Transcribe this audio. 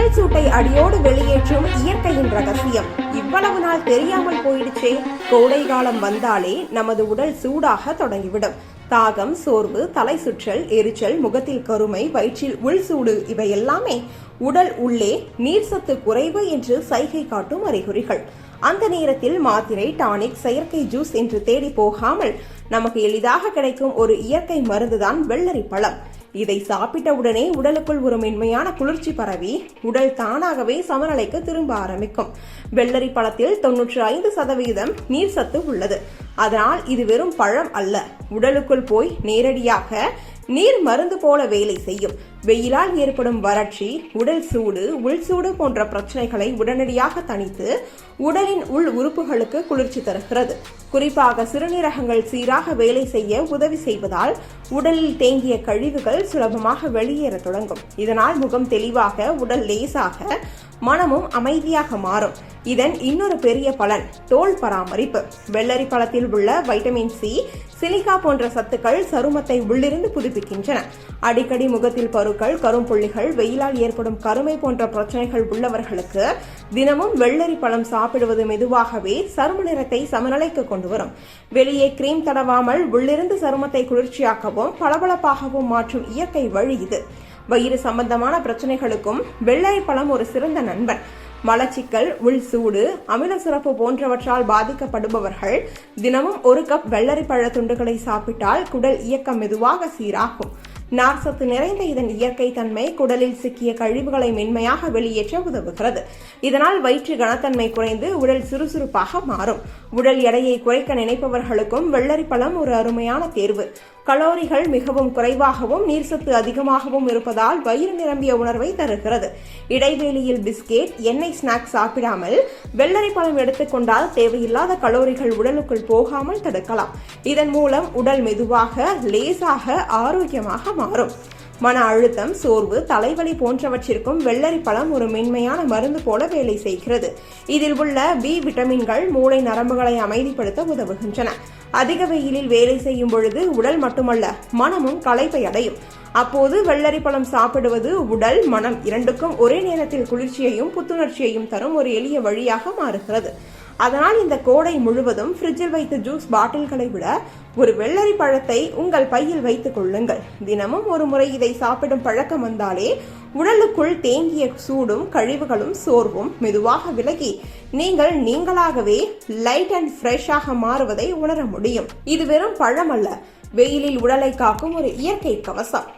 உடல் சூட்டை அடியோடு வெளியேற்றும் இயற்கையின் ரகசியம். இவ்வளவு நாள் தெரியாமல் போயிடுச்சே. கோடை காலம் வந்தாலே நமது உடல் சூடாக தொடங்கிவிடும். தாகம் சோர்வு தலை சுற்றல் எரிச்சல் முகத்தில் கருமை வயிற்றில் உள் சூடு இவை எல்லாமே உடல் உள்ளே நீர்சத்து குறைவு என்று சைகை காட்டும் அறிகுறிகள். அந்த நேரத்தில் மாத்திரை டானிக் செயற்கை ஜூஸ் என்று தேடி போகாமல் நமக்கு எளிதாக கிடைக்கும் ஒரு இயற்கை மருந்துதான் வெள்ளரி பழம் இதை சாப்பிட்ட உடனே உடலுக்குள் ஒரு மென்மையான குளிர்ச்சி பரவி உடல் தானாகவே சமநிலைக்கு திரும்ப ஆரம்பிக்கும். வெள்ளரி பழத்தில் தொன்னூற்றி ஐந்து சதவிகிதம் நீர் சத்து உள்ளது. அதனால் இது வெறும் பழம் அல்ல. உடலுக்குள் போய் நேரடியாக நீர் மருந்து போல வேலை செய்யும். வெயிலால் ஏற்படும் வறட்சி உடல் சூடு உள் சூடு போன்ற பிரச்சனைகளை உடனடியாக தணித்து உடலின் உள் உறுப்புகளுக்கு குளிர்ச்சி தருகிறது. குறிப்பாக சிறுநீரகங்கள் சீராக வேலை செய்ய உதவி செய்வதால் உடலில் தேங்கிய கழிவுகள் சுலபமாக வெளியேற தொடங்கும். இதனால் முகம் தெளிவாக உடல் லேசாக மனமும் அமைதியாக மாறும். இதன் இன்னொரு பெரிய பலன் தோல் பராமரிப்பு. வெள்ளரி பழத்தில் உள்ள வைட்டமின் சி சிலிகா போன்ற சத்துக்கள் சருமத்தை உள்ளிருந்து புதுப்பிக்கின்றன. அடிக்கடி முகத்தில் பருக்கள் கரும்புள்ளிகள் வெயிலால் ஏற்படும் கருமை போன்ற பிரச்சனைகள் உள்ளவர்களுக்கு தினமும் வெள்ளரி பழம் சாப்பிடுவது மெதுவாகவே சரும நிறத்தை சமநிலைக்கு கொண்டு வரும். வெளியே கிரீம் தடவாமல் உள்ளிருந்து சருமத்தை குளிர்ச்சியாக்கவும் பளபளப்பாகவும் மாற்றும் இயற்கை வழி இது. வயிறு சம்பந்தமான பிரச்சனைகளுக்கும் வெள்ளரி பழம் ஒரு சிறந்த நண்பன். மலச்சிக்கல் உள் சூடு அமில சுரப்பு போன்றவற்றால் பாதிக்கப்படுபவர்கள் தினமும் ஒரு கப் வெள்ளரி பழ துண்டுகளை சாப்பிட்டால் குடல் இயக்கம் மெதுவாக சீராகும். நார்சத்து நிறைந்த இதன் இயற்கை தன்மை குடலில் சிக்கிய கழிவுகளை மென்மையாக வெளியேற்ற உதவுகிறது. இதனால் வயிற்று கனத்தன்மை குறைந்து உடல் சுறுசுறுப்பாக மாறும். உடல் எடையை குறைக்க நினைப்பவர்களுக்கும் வெள்ளரி பழம் ஒரு அருமையான தேர்வு. கலோரிகள் மிகவும் குறைவாகவும் நீர்சத்து அதிகமாகவும் இருப்பதால் வயிறு நிரம்பிய உணர்வை தருகிறது. இடைவேளையில் பிஸ்கெட் எண்ணெய் ஸ்நாக்ஸ் சாப்பிடாமல் வெள்ளரி பழம் எடுத்துக்கொண்டால் தேவையில்லாத கலோரிகள் உடலுக்குள் போகாமல் தடுக்கலாம். இதன் மூலம் உடல் மெதுவாக லேசாக ஆரோக்கியமாக மாறும். மன அழுத்தம் சோர்வு தலைவலி போன்றவற்றிற்கும் வெள்ளரி பழம் ஒரு மென்மையான மருந்து போல வேலை செய்கிறது. இதில் உள்ள பி விட்டமின்கள் மூளை நரம்புகளை அமைதிப்படுத்த உதவுகின்றன. அதிக வெயிலில் வேலை செய்யும் பொழுது உடல் மட்டுமல்ல மனமும் களைப்பை அடையும். அப்போது வெள்ளரி பழம் சாப்பிடுவது உடல் மனம் இரண்டுக்கும் ஒரே நேரத்தில் குளிர்ச்சியையும் புத்துணர்ச்சியையும் தரும் ஒரு எளிய வழியாக மாறுகிறது. அதனால் இந்த கோடை முழுவதும் ஃப்ரிட்ஜில் வைத்த ஜூஸ் பாட்டில்களை விட ஒரு வெள்ளரி பழத்தை உங்கள் பையில் வைத்துக் கொள்ளுங்கள். தினமும் ஒரு முறை இதை சாப்பிடும் பழக்கம் வந்தாலே உடலுக்குள் தேங்கிய சூடும் கழிவுகளும் சோர்வும் மெதுவாக விலகி நீங்கள் நீங்களாகவே லைட் அண்ட் ஃப்ரெஷ்ஷாக மாறுவதை உணர முடியும். இது வெறும் பழம் அல்ல வெயிலில் உடலை காக்கும் ஒரு இயற்கை கவசம்.